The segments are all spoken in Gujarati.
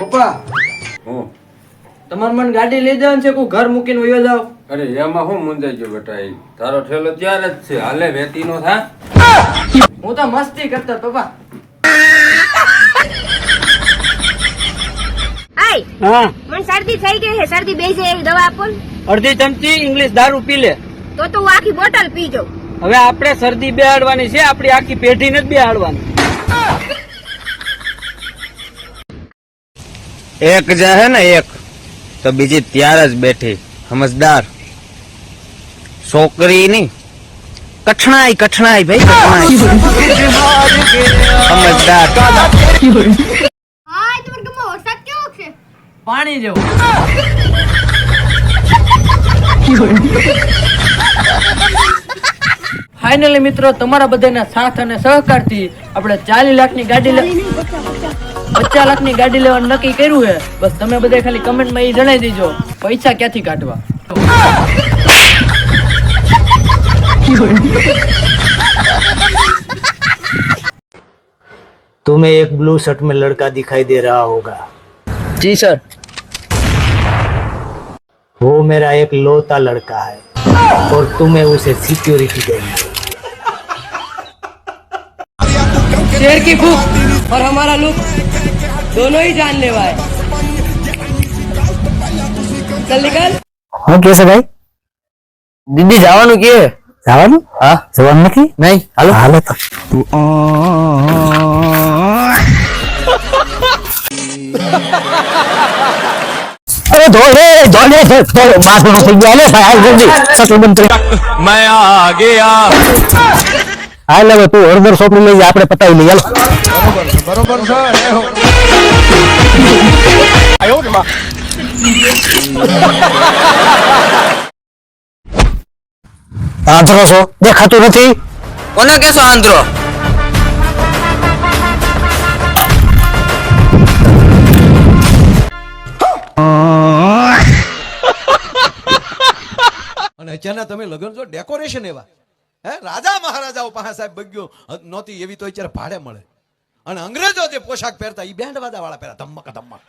પપ્પા. હું? તમારે મને ગાડી લઈ જવાનું છે કોઈ ઘર મૂકીને વયો જાવ અરે એમાં હું મુંજાઈ ગયો બેટા એ તારો ઠેલો ત્યારે જ છે હાલે વેતી નો થા. હું તો મસ્તી કરતો પપ્પા. આય હા. મને શરદી થઈ ગઈ છે શરદી બેસે એવી દવા આપો ને. અડધી ચમચી ઇંગ્લિશ દારૂ પી લે. તો તો હું આખી બોટલ પી જાઉં. હવે આપણે શરદી બેહાડવાની છે આપણી આખી પેઢી બે બેહાડવાની. એક જે હે ને એક? તો બીજી ત્યાર જ બેઠી સમજદાર. છોકરી ની કઠણાઈ કઠણાઈ ભાઈ કઠણાઈ. સમજદાર. પાણી જેવું. ફાઇનલી મિત્રો તમારા બધાના સાથ અને સહકારથી આપણે ચાલીસ લાખની ગાડી લે પચાસ લાખની ગાડી લેવાનું નક્કી કર્યું છે બસ તમે બધા ખાલી કમેન્ટમાં એ જણાવી દેજો પૈસા ક્યાંથી કાઢવા तुम्हें एक ब्लू शर्ट में लड़का दिखाई दे रहा होगा જી સર वो मेरा एक लौता लड़का है और तुम्हें उसे सिक्योरिटी देनी शेर की भूख और हमारा लुक दोनों ही जान लेवा है चल निकल હું કે છે ભાઈ દીદી જવાનું કે જવાનું હા જવાનું નથી નહીં હાલો હાલો તો અરે ધોડે ધોડે ધોડે માથું થઈ ગયા લે ભાઈ હાલ જલ્દી સટલ બંધ કરી મેં આ ગયા હાલ હવે તું હળદર સોપડી લઈ જા આપણે પતાવી લઈએ હાલો આંધળો છો? દેખાતું નથી? કોને કેસો આંધ્રો અને અચાનક તમે લગ્ન જો ડેકોરેશન એવા. હે રાજા મહારાજાઓ પાસે સાહેબ બગ્યો નહોતી એવી તો અત્યારે ભાડે મળે. અને અંગ્રેજો જે પોશાક પહેરતા એ બેન્ડ વાદા વાળા પહેરા ધમક ધમક.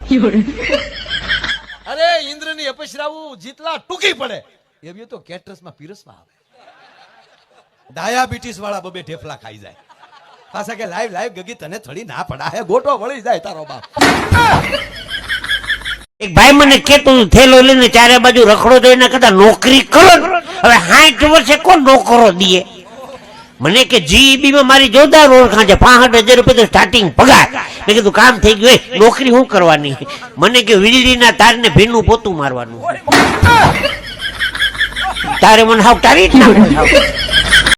અરે ઇન્દ્રની અપસરાવું જીતલા ટૂંકી પડે એવી તો કેટરસમાં પીરસવા આવે. ડાયાબિટીસ વાળા બબે ઢેફલા ખાઈ જાય. પાછા કે લાઈવ લાઈવ ગગી તને થડી ના પડા. હે ગોટો વળી જાય તારો બાપ. એક ભાઈ મને કેતો થેલો લઈને ચારે બાજુ રખડો તો એના કરતા નોકરી કરો. હવે સાઠ વર્ષે કોણ નોકરો દીએ મને કે જીઈબીમાં મારી જોરદાર ઓળખાણ છે પાંસઠ હજાર રૂપિયા તો સ્ટાર્ટિંગ પગાર. મેં કીધું, કામ થઈ ગયું નોકરી શું કરવાની? મને કે વીજળીના તારને ભીનું પોતું મારવાનું. તારે મને હાવ તારી જ નાખો.